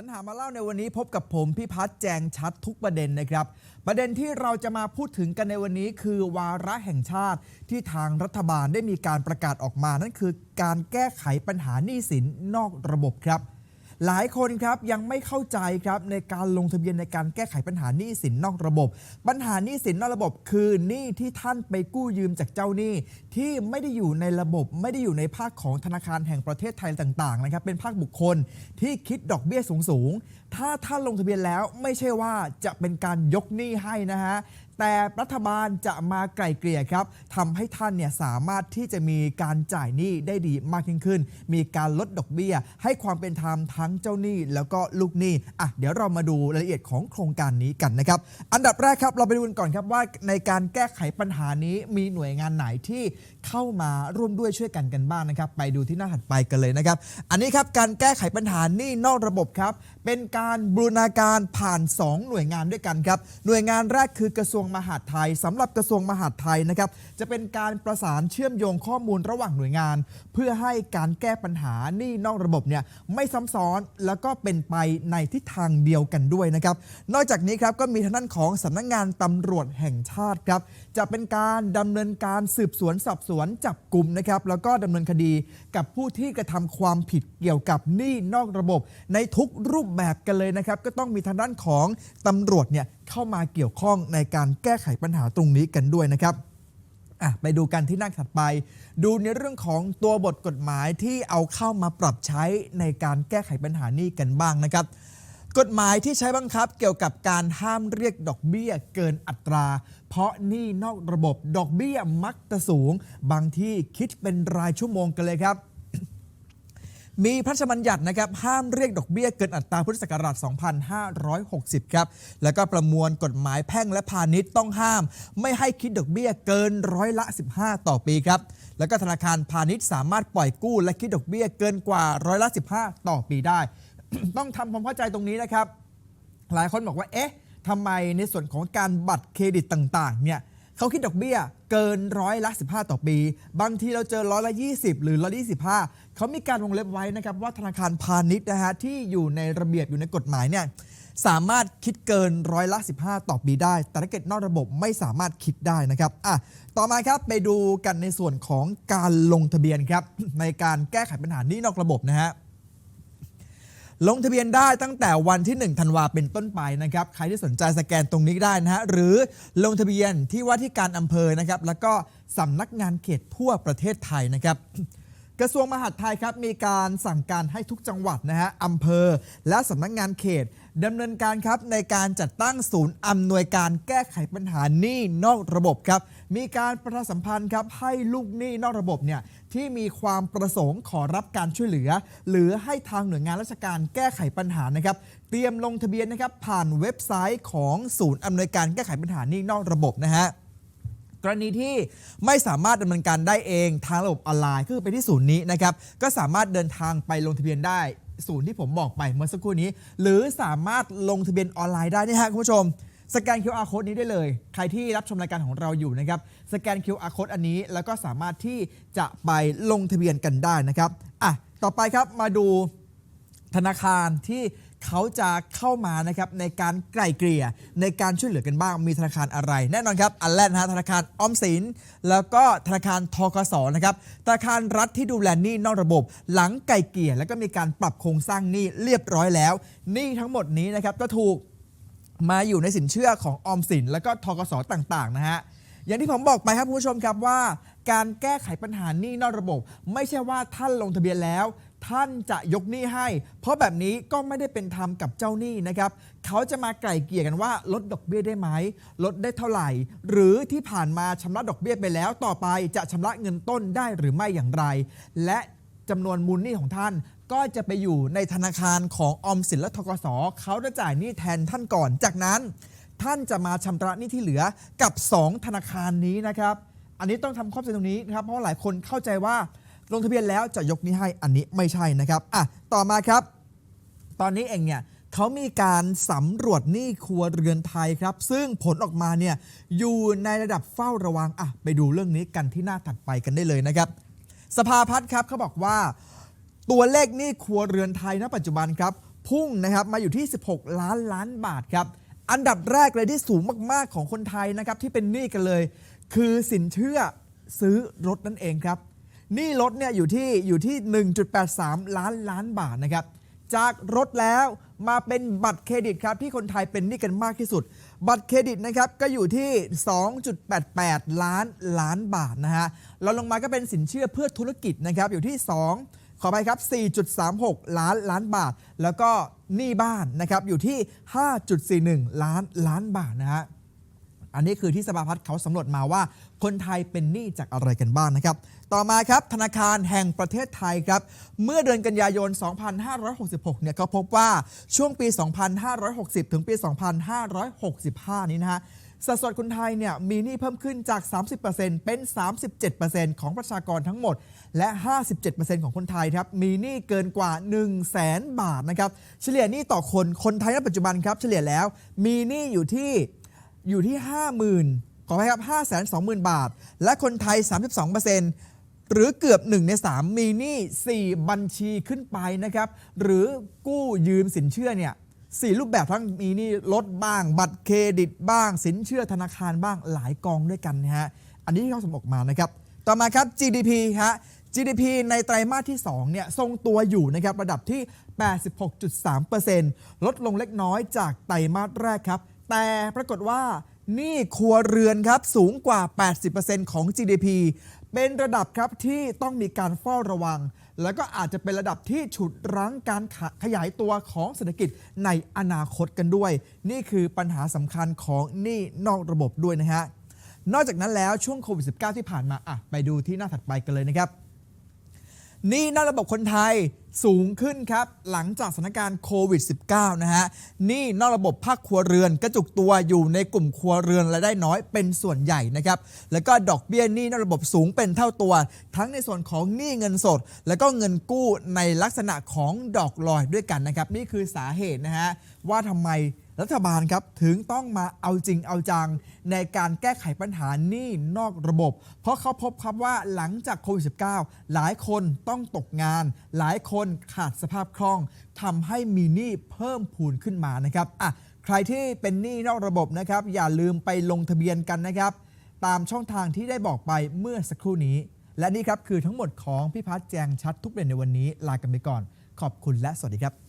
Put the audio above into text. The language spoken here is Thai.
สรรหามาเล่าในวันนี้พบกับผมพี่พัฒน์แจงชัดทุกประเด็นนะครับ ประเด็นที่เราจะมาพูดถึงกันในวันนี้คือวาระแห่งชาติที่ทางรัฐบาลได้มีการประกาศออกมา นั่นคือการแก้ไขปัญหาหนี้สินนอกระบบครับ หลายคนครับยังไม่เข้าใจครับในการลงทะเบียนในการแก้ไขปัญหาหนี้สินนอกระบบ ปัญหาหนี้สินนอกระบบคือหนี้ที่ท่านไปกู้ยืมจากเจ้าหนี้ ที่ไม่ได้อยู่ในระบบ ไม่ได้อยู่ในภาคของธนาคารแห่งประเทศไทยต่างๆนะครับเป็นภาคบุคคลที่คิดดอกเบี้ยสูงๆถ้าท่านลงทะเบียนแล้วไม่ใช่ว่าจะเป็นการยกหนี้ให้นะฮะ แต่รัฐบาลจะมาไกล่เกลี่ยครับทำให้ท่านเนี่ยสามารถที่จะมีการจ่ายหนี้ได้ดีมากยิ่งขึ้น มีการลดดอกเบี้ย ให้ความเป็นธรรมทั้งเจ้าหนี้แล้วก็ลูกหนี้อะเดี๋ยวเรามาดูรายละเอียดของโครงการนี้กันนะครับ อันดับแรกครับเราไปดูกันก่อนครับว่าในการแก้ไขปัญหานี้มีหน่วยงานไหนที่เข้ามาร่วมด้วยช่วยกันกันบ้างนะครับ ไปดูที่หน้าถัดไปกันเลยนะครับ อันนี้ครับการแก้ไขปัญหานี้นอกระบบครับ เป็นการบูรณาการผ่าน 2 หน่วยงานด้วยกันครับ หน่วยงานแรกคือกระทรวงมหาดไทยสำหรับกระทรวงมหาดไทยนะครับจะเป็นการประสานเชื่อมโยงข้อมูลระหว่างหน่วยงาน เพื่อให้การแก้ปัญหาหนี้นอกระบบเนี่ยไม่ซ้ำซ้อนแล้วก็เป็นไปในทิศทางเดียวกันด้วยนะครับ นอกจากนี้ครับก็มีทางด้านของสำนักงานตำรวจแห่งชาติครับจะเป็นการดำเนินการสืบสวนสอบสวนจับกลุ่มนะครับแล้วก็ดำเนินคดีกับผู้ที่กระทำความผิดเกี่ยวกับหนี้นอกระบบ ในทุกรูปแบบกันเลยนะครับ ก็ต้องมีทางด้านของตำรวจเนี่ย เข้ามาเกี่ยวข้องในการแก้ไขปัญหาตรงนี้กันด้วยนะครับไปดูกันที่หน้าถัดไป ดูในเรื่องของตัวบทกฎหมายที่เอาเข้ามาปรับใช้ในการแก้ไขปัญหานี้กันบ้างนะครับ กฎหมายที่ใช้บังคับเกี่ยวกับการห้ามเรียกดอกเบี้ยเกินอัตรา เพราะหนี้นอกระบบดอกเบี้ยมักจะสูง บางที่คิดเป็นรายชั่วโมงกันเลยครับ มีพระราชบัญญัตินะครับห้ามเรียกดอกเบี้ยเกินอัตราพุทธศักราช 2560 ครับ แล้วก็ประมวลกฎหมายแพ่งและพาณิชย์ต้องห้าม ไม่ให้คิดดอกเบี้ยเกินร้อยละ 15 ต่อปีครับ แล้วก็ธนาคารพาณิชย์สามารถปล่อยกู้และคิดดอกเบี้ยเกินกว่าร้อยละ 15 ต่อปีได้ ต้องทำความเข้าใจตรงนี้นะครับ หลายคนบอกว่า เอ๊ะทำไมในส่วนของการบัตรเครดิตต่าง ๆ เนี่ย เขาคิดดอกเบี้ยเกินร้อยละ 15 ต่อปี บางทีเราเจอร้อยละ 20 หรือร้อยละ25 เขามีการวงเล็บไว้นะครับว่าธนาคารพาณิชย์นะฮะที่อยู่ในระเบียบอยู่ในกฎหมายเนี่ยสามารถคิดเกินร้อยละ 15 ต่อปีได้ แต่ถ้าเกิดนอกระบบไม่สามารถคิดได้นะครับอะต่อมาครับไปดูกันในส่วนของการลงทะเบียนครับในการแก้ไขปัญหานี้นอกระบบนะฮะ ลงทะเบียนได้ตั้งแต่วันที่ 1 ธันวาเป็นต้นไปนะครับ ใครที่สนใจสแกนตรงนี้ได้นะฮะ หรือลงทะเบียนที่ว่าที่การอำเภอนะครับ แล้วก็สำนักงานเขตทั่วประเทศไทยนะครับ กระทรวงมหาดไทยครับ มีการสั่งการให้ทุกจังหวัดนะฮะอำเภอ และสำนักงานเขต ดำเนินการครับในการจัดตั้งศูนย์อำนวยการแก้ไขปัญหาหนี้นอกระบบครับ มีการประชาสัมพันธ์ครับให้ลูกหนี้นอกระบบเนี่ยที่มีความประสงค์ขอรับการช่วยเหลือ หรือให้ทางหน่วยงานราชการแก้ไขปัญหานะครับ เตรียมลงทะเบียนนะครับผ่านเว็บไซต์ของศูนย์อำนวยการแก้ไขปัญหาหนี้นอกระบบนะฮะกรณีที่ไม่สามารถดำเนินการได้เองทางระบบออนไลน์ก็คือไปที่ศูนย์นี้นะครับ ก็สามารถเดินทางไปลงทะเบียนได้ ศูนย์ที่ผมบอกไปเมื่อสักครู่นี้ หรือสามารถลงทะเบียนออนไลน์ได้นี่ฮะคุณผู้ชม สแกน QR code นี้ได้เลย ใครที่รับชมรายการของเราอยู่นะครับ สแกน QR code อันนี้แล้วก็สามารถที่จะไปลงทะเบียนกันได้นะครับอะต่อไปครับมาดูธนาคารที่ เขาจะเข้ามานะครับในการไกล่เกลี่ยในการช่วยเหลือกันบ้างมีธนาคารอะไร แน่นอนครับอันแรกนะฮะธนาคารออมสิน แล้วก็ธนาคารทกสนะครับธนาคารรัฐที่ดูแลหนี้นอกระบบ หลังไกล่เกลี่ยแล้วก็มีการปรับโครงสร้างหนี้เรียบร้อยแล้วหนี้ทั้งหมดนี้นะครับก็ถูกมาอยู่ในสินเชื่อของออมสิน แล้วก็ทกสต่างๆนะฮะอย่างที่ผมบอกไปครับคุณผู้ชมครับว่า การแก้ไขปัญหาหนี้นอกระบบ ไม่ใช่ว่าท่านลงทะเบียนแล้ว ท่านจะยกหนี้ให้ เพราะแบบนี้ก็ไม่ได้เป็นธรรมกับเจ้าหนี้นะครับ เขาจะมาไกล่เกลี่ยกันว่าลดดอกเบี้ยได้ไหม ลดได้เท่าไหร่ หรือที่ผ่านมาชำระดอกเบี้ยไปแล้ว ต่อไปจะชำระเงินต้นได้หรือไม่อย่างไร และจำนวนมูลหนี้ของท่านก็จะไปอยู่ในธนาคารของอมสินและทกสเขาจะจ่ายหนี้แทนท่านก่อน จากนั้น ท่านจะมาชำระหนี้ที่เหลือกับ 2 ธนาคารนี้นะครับ อันนี้ต้องทำข้อใจตรงนี้นะครับ เพราะว่าหลายคนเข้าใจว่า ลงทะเบียนแล้วจะยกนี้ให้อันนี้ไม่ใช่นะครับอะต่อมาครับ ตอนนี้เองเนี่ยเขามีการสำรวจหนี้ครัวเรือนไทยครับ ซึ่งผลออกมาเนี่ยอยู่ในระดับเฝ้าระวังอะไปดูเรื่องนี้กันที่หน้าถัดไปกันได้เลยนะครับ สภาพัฒน์ครับเขาบอกว่า ตัวเลขหนี้ครัวเรือนไทยณปัจจุบันครับพพุ่งนะครับมาอยู่ที่ 16 ล้านล้านบาทครับ อันดับแรกเลยที่สูงมาก ๆ ของคนไทยนะครับที่เป็นหนี้กันเลย คือสินเชื่อซื้อรถนั่นเองครับ หนี้รถเนี่ยอยู่ที่อยู่ที่ 1.83 ล้านล้านบาทนะครับ จากรถแล้วมาเป็นบัตรเครดิตครับ ที่คนไทยเป็นหนี้กันมากที่สุด บัตรเครดิตนะครับก็อยู่ที่ 2.88 ล้านล้านบาทนะฮะเราลงมาก็เป็นสินเชื่อเพื่อธุรกิจนะครับอยู่ที่ 2ขอไปครับ 4.36 ล้านล้านบาท แล้วก็หนี้บ้านนะครับ อยู่ที่ 5.41 ล้านล้านบาทนะฮะ อันนี้คือที่สภาพัฒน์เขาสำรวจมาว่า คนไทยเป็นหนี้จากอะไรกันบ้างนะครับ ต่อมาครับธนาคารแห่งประเทศไทยครับ เมื่อเดือนกันยายน 2566 เนี่ยก็พบว่าช่วงปี 2560 ถึงปี 2565 นี้นะฮะสัดส่วนคนไทยเนี่ยมีหนี้เพิ่มขึ้นจาก 30%เป็น 37%ของประชากรทั้งหมด และ 57%ของคนไทยครับมีหนี้เกินกว่า 1 0 0 0 0แสนบาทนะครับเฉลี่ยหนี้ต่อคนคนไทยณปัจจุบันครับเฉลี่ยแล้วมีหนี้อยู่ที่ อยู่ที่ 50,000 ขออภัยครับ 520,000 บาท และคนไทย 32%หรือเกือบ 1 ใน 3 มีหนี้4บัญชีขึ้นไปนะครับ หรือกู้ยืมสินเชื่อเนี่ยสี่รูปแบบทั้งมีหนี้ลดบ้าง บัตรเครดิตบ้าง สินเชื่อธนาคารบ้างหลายกองด้วยกันนะฮะ อันนี้ที่เขาสมออกมานะครับ ต่อมาครับ GDP ฮะ GDP ในไตรมาสที่ 2 เนี่ย ทรงตัวอยู่นะครับ ระดับที่ 86.3%ลดลงเล็กน้อยจากไตรมาสแรกครับ แต่ปรากฏว่าหนี้ครัวเรือนครับสูงกว่า 80%ของ GDP เป็นระดับครับที่ต้องมีการเฝ้าระวัง แล้วก็อาจจะเป็นระดับที่ฉุดรั้งการขขยายตัวของเศรษฐกิจในอนาคตกันด้วย นี่คือปัญหาสำคัญของหนี้นอกระบบด้วยนะฮะนอกจากนั้นแล้วช่วงโควิด -19 ที่ผ่านมาอะไปดูที่หน้าถัดไปกันเลยนะครับ นี่นอกระบบคนไทยสูงขึ้นครับ หลังจากสถานการณ์โควิด -19 นะฮะนี่นอกระบบภาคครัวเรือนกระจุกตัวอยู่ในกลุ่มครัวเรือนรายได้น้อยเป็นส่วนใหญ่นะครับ แล้วก็ดอกเบี้ยนี้นอกระบบสูงเป็นเท่าตัว ทั้งในส่วนของหนี้เงินสด แล้วก็เงินกู้ในลักษณะของดอกลอยด้วยกันนะครับ นี่คือสาเหตุนะฮะว่าทำไม รัฐบาลครับถึงต้องมาเอาจริงเอาจัง ในการแก้ไขปัญหาหนี้นอกระบบ เพราะเขาพบครับว่าหลังจากโควิด -19 หลายคนต้องตกงาน หลายคนขาดสภาพคล่องทำให้มีหนี้เพิ่มพูนขึ้นมานะครับอะใครที่เป็นหนี้นอกระบบนะครับ อย่าลืมไปลงทะเบียนกันนะครับ ตามช่องทางที่ได้บอกไปเมื่อสักครู่นี้ และนี่ครับคือทั้งหมดของพี่พัฒน์แจงชัดทุกเรื่องในวันนี้ลากันไปก่อน ขอบคุณและสวัสดีครับ